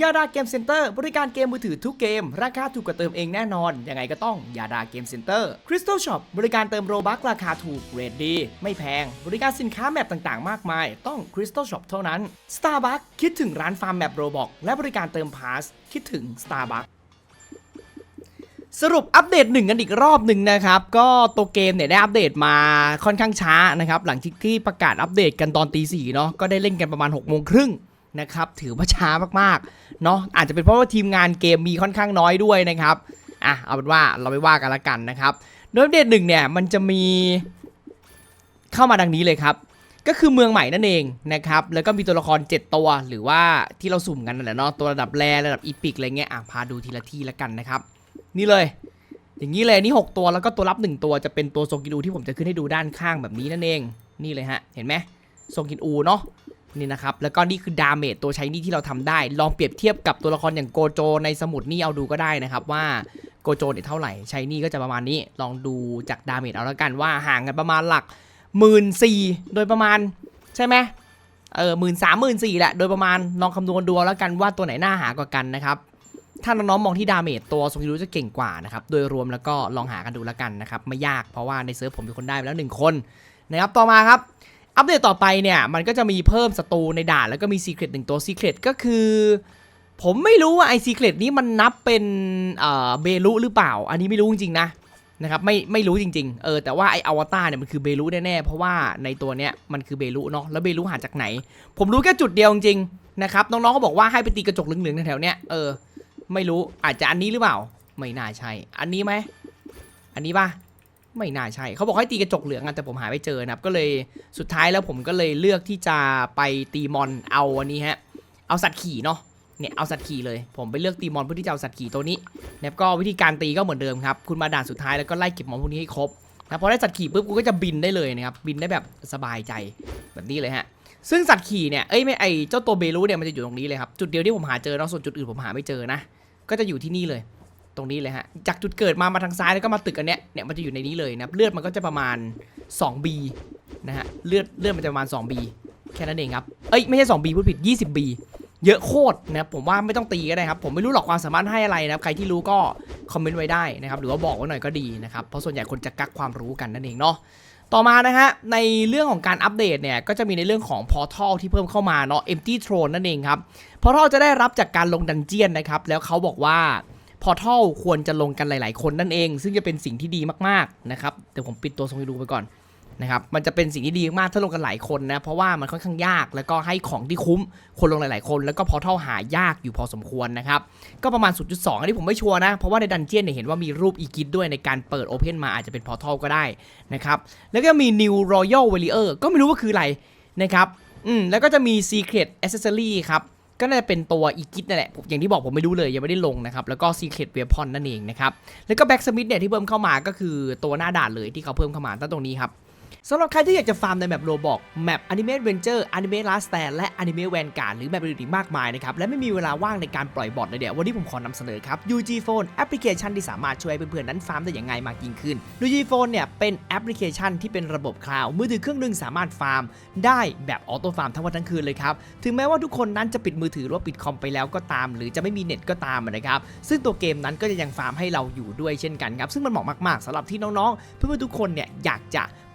ยาดาเกมเซ็นเตอร์บริการเกมมือถือทุกเกม ราคาถูกกว่าเติมเองแน่นอน ยังไงก็ต้องยาดาเกมเซ็นเตอร์คริสตัลช็อปบริการเติมโรบัคราคาถูกเรทดี ไม่แพง บริการสินค้าแมปต่างๆ มากมาย ต้องคริสตัลช็อปเท่านั้น Starbucks คิดถึงร้านฟาร์มแมปโรบอกและบริการเติมพาสคิดถึง Starbucks สรุปอัปเดตหนึ่งกันอีกรอบหนึ่งนะครับ ก็ตัวเกมเนี่ยได้อัปเดตมาค่อนข้างช้านะครับ หลังจากที่ประกาศอัปเดตกันตอนตีสี่เนาะก็ได้เล่นกันประมาณ6กโมงครึ่ง นะครับ ถือว่าช้ามากๆ เนาะอาจจะเป็นเพราะว่าทีมงานเกมมีค่อนข้างน้อยด้วยนะครับ อะ เอาเป็นว่าเราไม่ว่ากันละกันนะครับ โดยอัปเดตหนึ่งเนี่ย มันจะมีเข้ามาดังนี้เลยครับ ก็คือเมืองใหม่นั่นเองนะครับ แล้วก็มีตัวละคร 7 ตัว หรือว่าที่เราสุ่มกันนั่นแหละเนาะ ตัวระดับแรระดับอีพิกอะไรเงี้ย อะ พาดูทีละที่ละกันนะครับ นี่เลย อย่างนี้เลยนี่ 6 ตัว แล้วก็ตัวรับ 1 ตัว จะเป็นตัวโซกินูที่ผมจะขึ้นให้ดูด้านข้างแบบนี้นั่นเอง นี่เลยฮะ เห็นไหมโซกินูเนาะ นี่นะครับ แล้วก็นี่คือดาเมจตัวใช้นี่ที่เราทำได้ ลองเปรียบเทียบกับตัวละครอย่างโกโจในสมุดนี่เอาดูก็ได้นะครับว่าโกโจเนี่ยเท่าไหร่ใช้นี่ก็จะประมาณนี้ ลองดูจากดาเมจเอาแล้วกันว่าห่างกันประมาณหลักหมื่นสี่โดยประมาณใช่ไหมเออหมื่นสามหมื่นสี่แหละโดยประมาณลองคำนวณดูแล้วกันว่าตัวไหนหน่าหากว่ากันนะครับถ้าน้องๆมองที่ดาเมจตัวทรงฮิรุจะเก่งกว่านะครับโดยรวมแล้วก็ลองหากันดูแล้วกันนะครับไม่ยากเพราะว่าในเซิร์ฟผมมีคนได้ไปแล้ว 1 คนนะครับต่อมาครับ อัปเดตต่อไปเนี่ย มันก็จะมีเพิ่มศัตรูในด่านแล้วก็มีซีเครตหนึ่งตัวซีเครตก็คือ ผมไม่รู้ว่าไอซีเครตนี้มันนับเป็นเอ่อเบลุหรือเปล่า อันนี้ไม่รู้จริงๆนะนะครับไม่ไม่รู้จริงๆ เออแต่ว่าไออวตารเนี่ยมันคือเบลุแน่ๆ เพราะว่าในตัวเนี้ยมันคือเบลุเนาะแล้วเบลุหาจากไหน ผมรู้แค่จุดเดียวจริงๆนะครับน้องๆก็บอกว่าให้ไปตีกระจกเหลืองๆแถวๆเนี้ยเออไม่รู้อาจจะอันนี้หรือเปล่า ไม่น่าใช่ อันนี้ไหมอันนี้ป่ะ ไม่น่าใช่ เขาบอกให้ตีกระจกเหลืองอะแต่ผมหาไม่เจอนะครับ ก็เลยสุดท้ายแล้วผมก็เลยเลือกที่จะไปตีมอนเอาอันนี้ฮะ เอาสัตว์ขี่เนาะ เนี่ยเอาสัตว์ขี่เลย ผมไปเลือกตีมอนเพื่อที่จะเอาสัตว์ขี่ตัวนี้นะครับก็วิธีการตีก็เหมือนเดิมครับ คุณมาด่านสุดท้ายแล้วก็ไล่เก็บมอนพวกนี้ให้ครบนะพอได้สัตว์ขี่ปุ๊บกูก็จะบินได้เลยนะครับ บินได้แบบสบายใจแบบนี้เลยฮะซึ่งสัตว์ขี่เนี่ย เอ้ยไม่ไอเจ้าตัวเบลูเนี่ยมันจะอยู่ตรงนี้เลยครับ จุดเดียวที่ผมหาเจอเนาะส่วนจุดอื่นผมหาไม่เจอนะ ก็จะอยู่ที่นี่เลย ตรงนี้เลยฮะ จากจุดเกิดมามาทางซ้ายแล้วก็มาตึกอันเนี้ย เนี่ยมันจะอยู่ในนี้เลยนะเลือดมันก็จะประมาณ 2B นะฮะ เลือดเลือดมันจะประมาณ 2B แค่นั้นเองครับ เอ้ยไม่ใช่ 2B พูดผิด 20B เยอะโคตรนะผมว่าไม่ต้องตีก็ได้ครับ ผมไม่รู้หรอกความสามารถให้อะไรนะครับ ใครที่รู้ก็คอมเมนต์ไว้ได้นะครับ หรือว่าบอกไว้หน่อยก็ดีนะครับ เพราะส่วนใหญ่คนจะกักความรู้กันนั่นเองเนาะต่อมานะฮะในเรื่องของการอัปเดตเนี่ยก็จะมีในเรื่องของ Portal ที่เพิ่มเข้ามาเนาะ Empty Throne นั่นเองครับ Portal จะได้รับจากการลงดันเจียนนะครับ แล้วเขาบอกว่า Portal ควรจะลงกันหลาย ๆ คนนั่นเอง ซึ่งจะเป็นสิ่งที่ดีมากๆนะครับเดี๋ยวผมปิดตัวทรงดูไปก่อนนะครับมันจะเป็นสิ่งที่ดีมากถ้าลงกันหลายคนนะเพราะว่ามันค่อนข้างยากแล้วก็ให้ของที่คุ้มคนลงหลาย ๆ คน แล้วก็ Portal หายากอยู่พอสมควรนะครับก็ประมาณ 0.2 อันนี้ผมไม่ชัวร์นะ เพราะว่าในดันเจียนเนี่ยเห็นว่ามีรูปอีกิดด้วยในการเปิด Open มาอาจจะเป็น Portal ก็ได้นะครับแล้วก็มี New Royal Warrior ก็ไม่รู้ว่าคืออะไรนะครับอืมแล้วก็จะมี Secret Accessory ครับ ก็น่าจะเป็นตัวอีกิทนั่นแหละอย่างที่บอกผมไม่รู้เลยยังไม่ได้ลงนะครับ แล้วก็ Secret Weapon นั่นเองนะครับ แล้วก็ Blacksmith เนี่ยที่เพิ่มเข้ามาก็คือตัวหน้าด่านเลยที่เขาเพิ่มเข้ามาตั้งตรงนี้ครับ สำหรับใครที่อยากจะฟาร์มในแมปโรบอกแมป Anime Adventure Anime Last Stand และ Anime Vanguard หรือแมปอื่นๆอีกมากมายนะครับ และไม่มีเวลาว่างในการปล่อยบอทเลยเดี๋ยววันนี้ผมขอนำเสนอครับ UG Phone แอปพลิเคชันที่สามารถช่วยเพื่อนๆนั้นฟาร์มได้อย่างง่ายมากยิ่งขึ้น UG Phone เนี่ยเป็นแอปพลิเคชันที่เป็นระบบคลาวด์มือถือเครื่องหนึงสามารถฟาร์ม ได้แบบออโต้ฟาร์มทั้งวันทั้งคืนเลยครับถึงแม้ว่าทุกคนนั้นจะปิดมือถือหรือว่าปิดคอมไปแล้วก็ตาม หรือจะไม่มีเน็ตก็ตามนะครับซึ่งตัวเกมนั้นก็จะยังฟาร์มให้เราอยู่ด้วยเช่นกันครับซึ่งมันเหมาะมากๆสำหรับที่น้องๆ เพื่อนๆทุกคนเนี่ยอยากจะ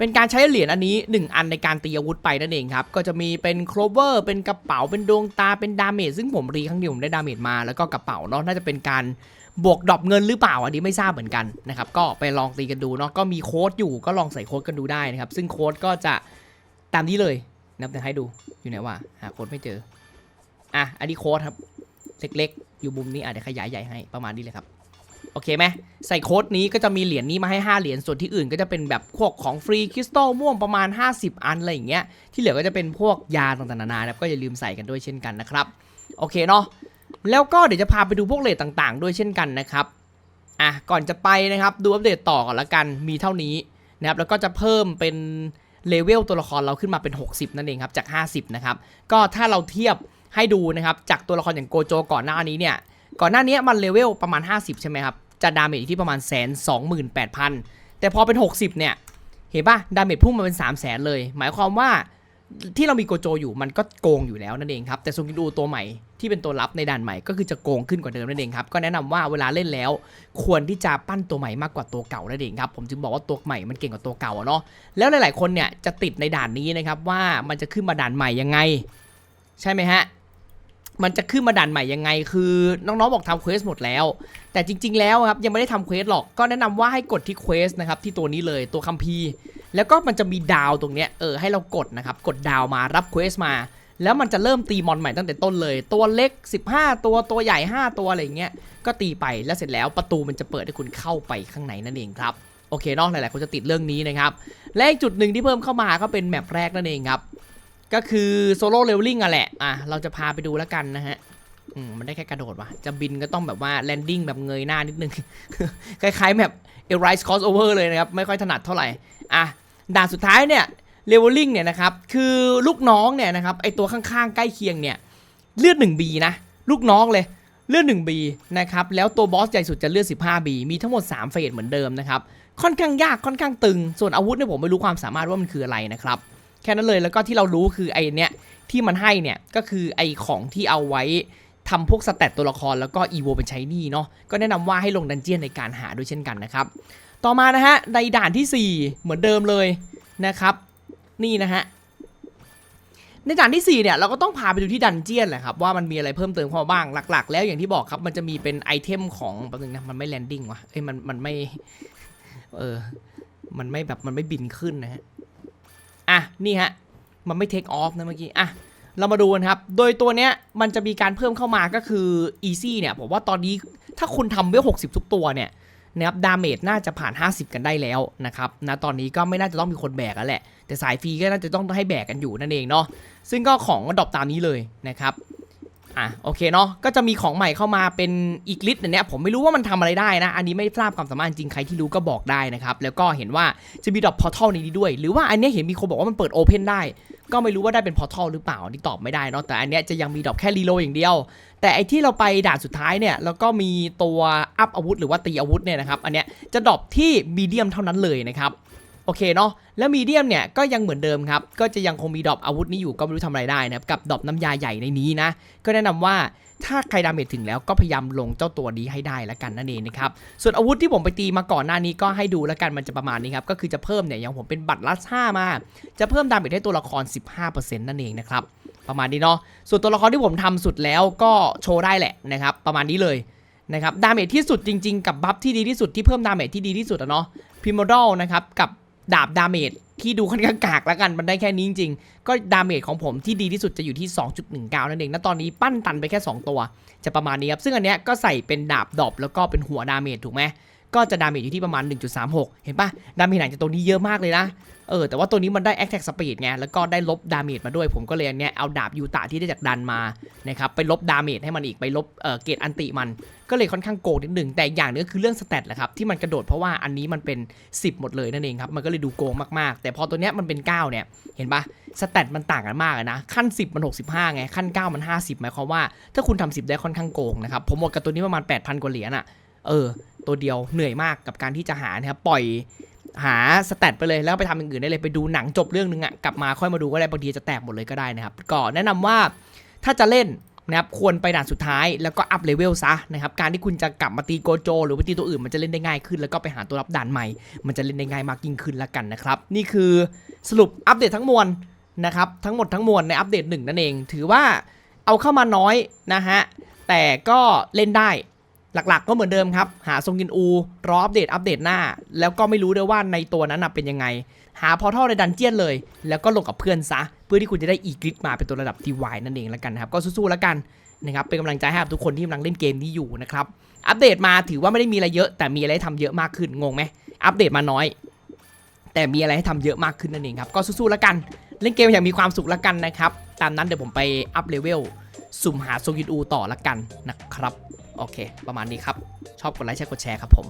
เป็นการใช้เหรียญอันนี้ 1 อันในการตีอาวุธไปนั่นเองครับ ก็จะมีเป็นโครเวอร์เป็นกระเป๋าเป็นดวงตาเป็นดาเมจซึ่งผมรีครั้งเดียวผมได้ดาเมจมาแล้วก็กระเป๋าเนาะน่าจะเป็นการบวกดรอปเงินหรือเปล่าอันนี้ไม่ทราบเหมือนกันนะครับก็ไปลองตีกันดูเนาะก็มีโค้ดอยู่ก็ลองใส่โค้ดกันดูได้นะครับซึ่งโค้ดก็จะตามนี้เลยนับเดี๋ยวให้ดูอยู่ไหนวะหาโค้ดไม่เจออะอันนี้โค้ดครับเล็กๆอยู่มุมนี้อะเดี๋ยวขยายใหญ่ให้ประมาณนี้เลยครับ โอเคไหมใส่โค้ดนี้ก็จะมีเหรียญนี้มาให้ 5 เหรียญส่วนที่อื่นก็จะเป็นแบบพวกของฟรีคริสตัลม่วงประมาณ 50 อันอะไรอย่างเงี้ยที่เหลือก็จะเป็นพวกยาต่างๆนานานะครับก็อย่าลืมใส่กันด้วยเช่นกันนะครับโอเคเนาะแล้วก็เดี๋ยวจะพาไปดูพวกเลทต่างๆ ด้วยเช่นกันนะครับอะก่อนจะไปนะครับดูอัปเดตต่อก่อนละกันมีเท่านี้นะครับแล้วก็จะเพิ่มเป็นเลเวลตัวละครเราขึ้นมาเป็น 60 นั่นเองครับจาก 50 นะครับ ก็ถ้าเราเทียบให้ดูนะครับ จากตัวละครอย่างโกโจก่อนหน้านี้เนี่ย ก่อนหน้านี้มันเลเวลประมาณ 50 ใช่ไหมครับ จะดาเมจอยู่ที่ประมาณแสนสองหมื่นแปดพันแต่พอเป็น 60 เนี่ย เห็นป่ะ ดาเมจพุ่งมาเป็น 3 0 0แสนเลย หมายความว่าที่เรามีโกโจอยู่มันก็โกงอยู่แล้วนั่นเองครับ แต่ซงกิดูตัวใหม่ที่เป็นตัวรับในด่านใหม่ก็คือจะโกงขึ้นกว่าเดิมนั่นเองครับ ก็แนะนำว่าเวลาเล่นแล้ว ควรที่จะปั้นตัวใหม่มากกว่าตัวเก่านั่นเองครับ ผมจึงบอกว่าตัวใหม่มันเก่งกว่าตัวเก่าเนาะแล้วหลาย ๆ คนเนี่ยจะติดในด่านนี้นะครับว่ามันจะขึ้นมาด่านใหม่ยังไง ใช่ไหมฮะ มันจะขึ้นมาด่านใหม่ยังไง คือน้องๆบอกทำเควสหมดแล้ว แต่จริง ๆ แล้วครับยังไม่ได้ทำเควสหรอกก็แนะนำว่าให้กดที่เควสนะครับที่ตัวนี้เลยตัวคัมภีร์แล้วก็มันจะมีดาวตรงเนี้ยเออให้เรากดนะครับกดดาวมารับเควสมา แล้วมันจะเริ่มตีมอนใหม่ตั้งแต่ต้นเลย ตัวเล็ก 15 ตัวตัวใหญ่ 5 ตัวอะไรเงี้ยก็ตีไปแล้วเสร็จแล้วประตูมันจะเปิดให้คุณเข้าไปข้างในนั่นเองครับโอเคเนาะหลายๆคนจะติดเรื่องนี้นะครับและอีกจุดหนึ่งที่เพิ่มเข้ามาก็เป็นแมปแรกนั่นเองครับ ก็คือโซโล่เลเวลลิ่งอะแหละ อะ เราจะพาไปดูแล้วกันนะฮะอืมมันได้แค่กระโดดว่ะ จะบินก็ต้องแบบว่าแลนดิ้งแบบเงยหน้านิดนึง คล้ายๆแบบเอไรส์คอสโอเวอร์เลยนะครับ ไม่ค่อยถนัดเท่าไหร่ อะ ด่านสุดท้ายเนี่ยเลเวลลิ่งเนี่ยนะครับ คือลูกน้องเนี่ยนะครับ ไอตัวข้างๆ ใกล้เคียงเนี่ย เลือด 1B นะ ลูกน้องเลยเลือด 1B นะครับ แล้วตัวบอสใหญ่สุดจะเลือด 15B มีทั้งหมด 3 เฟสเหมือนเดิมนะครับ ค่อนข้างยาก ค่อนข้างตึง ส่วนอาวุธเนี่ยผมไม่รู้ความสามารถว่ามันคืออะไรนะครับ แค่นั้นเลยแล้วก็ที่เรารู้คือไอเนี้ยที่มันให้เนี่ยก็คือไอของที่เอาไว้ทำพวกสเตตตัวละครแล้วก็อีโวเป็นใช้นี่เนาะก็แนะนำว่าให้ลงดันเจียนในการหาด้วยเช่นกันนะครับ ต่อมานะฮะในด่านทีสี่ 4 เหมือนเดิมเลยนะครับ นี่นะฮะในด่านที่ 4 เนี่ยเราก็ต้องพาไปดูที่ดันเจียนแหละครับว่ามันมีอะไรเพิ่มเติมเข้ามาบ้างหลัก ๆ แล้วอย่างที่บอกครับมันจะมีเป็นไอเทมของแป๊บนึงนะมันไม่แลนดิ้งวะเอ้ยมันมันไม่เออมันไม่แบบมันไม่บินขึ้นนะฮะ อะนี่ฮะมันไม่เทคออฟนะเมื่อกี้อะเรามาดูกันครับ โดยตัวเนี้ยมันจะมีการเพิ่มเข้ามาก็คือ easy เนี่ยผมว่าตอนนี้ถ้าคุณทำเวล60 ทุกตัวเนี่ยนะครับดาเมจน่าจะผ่าน 50 กันได้แล้วนะครับนะตอนนี้ก็ไม่น่าจะต้องมีคนแบกแล้วแหละ แต่สายฟรีก็น่าจะต้องให้แบกกันอยู่นั่นเองเนาะซึ่งก็ของดรอปตามนี้เลยนะครับ อะโอเคเนาะก็จะมีของใหม่เข้ามาเป็นอีกลิสต์เนี้ยผมไม่รู้ว่ามันทำอะไรได้นะ อันนี้ไม่ทราบความสามารถจริงใครที่รู้ก็บอกได้นะครับ แล้วก็เห็นว่าจะมีดรอปพอร์ทัลในนี้ด้วย หรือว่าอันเนี้ยเห็นมีคนบอกว่ามันเปิดโอเพนได้ ก็ไม่รู้ว่าได้เป็นพอร์ทัลหรือเปล่านี่ตอบไม่ได้เนาะแต่อันเนี้ยจะยังมีดรอปแค่รีโลอย่างเดียว แต่ไอที่เราไปด่านสุดท้ายเนี่ยแล้วก็มีตัวอัพอาวุธ หรือว่าตีอาวุธเนี่ยนะครับอันเนี้ยจะดรอปที่มีเดียมเท่านั้นเลยนะครับ โอเคเนาะแล้วมีเดียมเนี่ยก็ยังเหมือนเดิมครับ ก็จะยังคงมีดรอปอาวุธนี้อยู่ก็ไม่รู้ทำอะไรได้นะครับกับดรอปน้ำยาใหญ่ในนี้นะ ก็แนะนำว่าถ้าใครดาเมจถึงแล้วก็พยายามลงเจ้าตัวนี้ให้ได้ล้วกันนั่นเองนะครับ ส่วนอาวุธที่ผมไปตีมาก่อนหน้านี้ก็ให้ดูล้วกันมันจะประมาณนี้ครับ ก็คือจะเพิ่มเนี่ยอย่างผมเป็นบัตรลัสห้ามา จะเพิ่มดาเมจให้ตัวละคร 15%นั่นเองนะครับประมาณนี้เนาะส่วนตัวละครที่ผมทำสุดแล้วก็โชว์ได้แหละนะครับประมาณนี้เลยนะครับดาเมจที่สุดจริง ๆ กับบัฟที่ดีที่สุดที่เพิ่มดาเมจที่ดีที่สุดอะเนาะพิมโดลนะครับกับ ดาบดาเมจที่ดูค่อนข้างกากแล้วกันมันได้แค่นี้จริงๆ ก็ดาเมจของผมที่ดีที่สุดจะอยู่ที่ 2.19 นั่นเองณตอนนี้ปั้นตันไปแค่ 2 ตัว จะประมาณนี้ครับ ซึ่งอันเนี้ยก็ใส่เป็นดาบดอบแล้วก็เป็นหัวดาเมจถูกไหม ก็จะดาเมจอยู่ที่ประมาณ 1.36 เห็นปะดาเมจหลังจากตัวนี้เยอะมากเลยนะ เออ แต่ว่าตัวนี้มันได้ attack speed ไง แล้วก็ได้ลบดาเมจมาด้วย ผมก็เลยเนี้ยเอาดาบยูตะที่ได้จากดันมา นะครับ ไปลบดาเมจให้มันอีก ไปลบเออเกรดอันติมัน ก็เลยค่อนข้างโกงนิดหนึ่ง แต่อย่างหนึงก็คือเรื่องสเตตแหละครับ ที่มันกระโดดเพราะว่าอันนี้มันเป็น 10 หมดเลยนั่นเองครับ มันก็เลยดูโกงมากๆ แต่พอตัวเนี้ยมันเป็น 9 เนี่ย เห็นปะสเตตมันต่างกันมากนะ ขั้น 10 มัน 65 ไง ขั้น 9 มัน 50 หมายความว่า ถ้าคุณทำ10 ได้ค่อนข้างโกงนะครับ ผมหมดกับตัวนี้ประมาณ 8,000 กว่าเหรียญอะ เออ ตัวเดียวเหนื่อยมากกับการที่จะหานะครับปล่อยหาสเตตไปเลยแล้วไปทำอย่างอื่นได้เลยไปดูหนังจบเรื่องนึงอะกลับมาค่อยมาดูก็ได้บางทีจะแตกหมดเลยก็ได้นะครับก็แนะนำว่าถ้าจะเล่นนะครับควรไปด่านสุดท้ายแล้วก็อัพเลเวลซะนะครับการที่คุณจะกลับมาตีโกโจ หรือไปตีตัวอื่นมันจะเล่นได้ง่ายขึ้น แล้วก็ไปหาตัวรับด่านใหม่ มันจะเล่นได้ง่ายมากยิ่งขึ้นละกันนะครับ นี่คือสรุปอัปเดตทั้งมวลนะครับทั้งหมดทั้งมวลในอัปเดตหนึ่งนั่นเอง ถือว่าเอาเข้ามาน้อยนะฮะแต่ก็เล่นได้ หลักๆ ก็เหมือนเดิมครับ หาทรงกินอูรออัปเดตอัปเดตหน้า แล้วก็ไม่รู้ด้วยว่าในตัวนั้นเป็นยังไง หาพอทัลในดันเจียนเลย แล้วก็ลงกับเพื่อนซะ เพื่อที่คุณจะได้อีกริดมาเป็นตัวระดับทีวายนั่นเองแล้วกันครับก็สู้ๆแล้วกันนะครับเป็นกำลังใจให้กับทุกคนที่กำลังเล่นเกมนี้อยู่นะครับอัปเดตมาถือว่าไม่ได้มีอะไรเยอะ แต่มีอะไรทำเยอะมากขึ้นงงไหมอัปเดตมาน้อย แต่มีอะไรให้ทำเยอะมากขึ้นนั่นเองครับก็สู้ๆแล้วกัน เล่นเกมอย่างมีความสุขแล้วกันนะครับตามนั้นเดี๋ยวผมไปอัพเลเวล สุ่มหาโซกินอูต่อละกันนะครับ โอเค ประมาณนี้ครับ ชอบกดไลค์แชร์กดแชร์ครับผม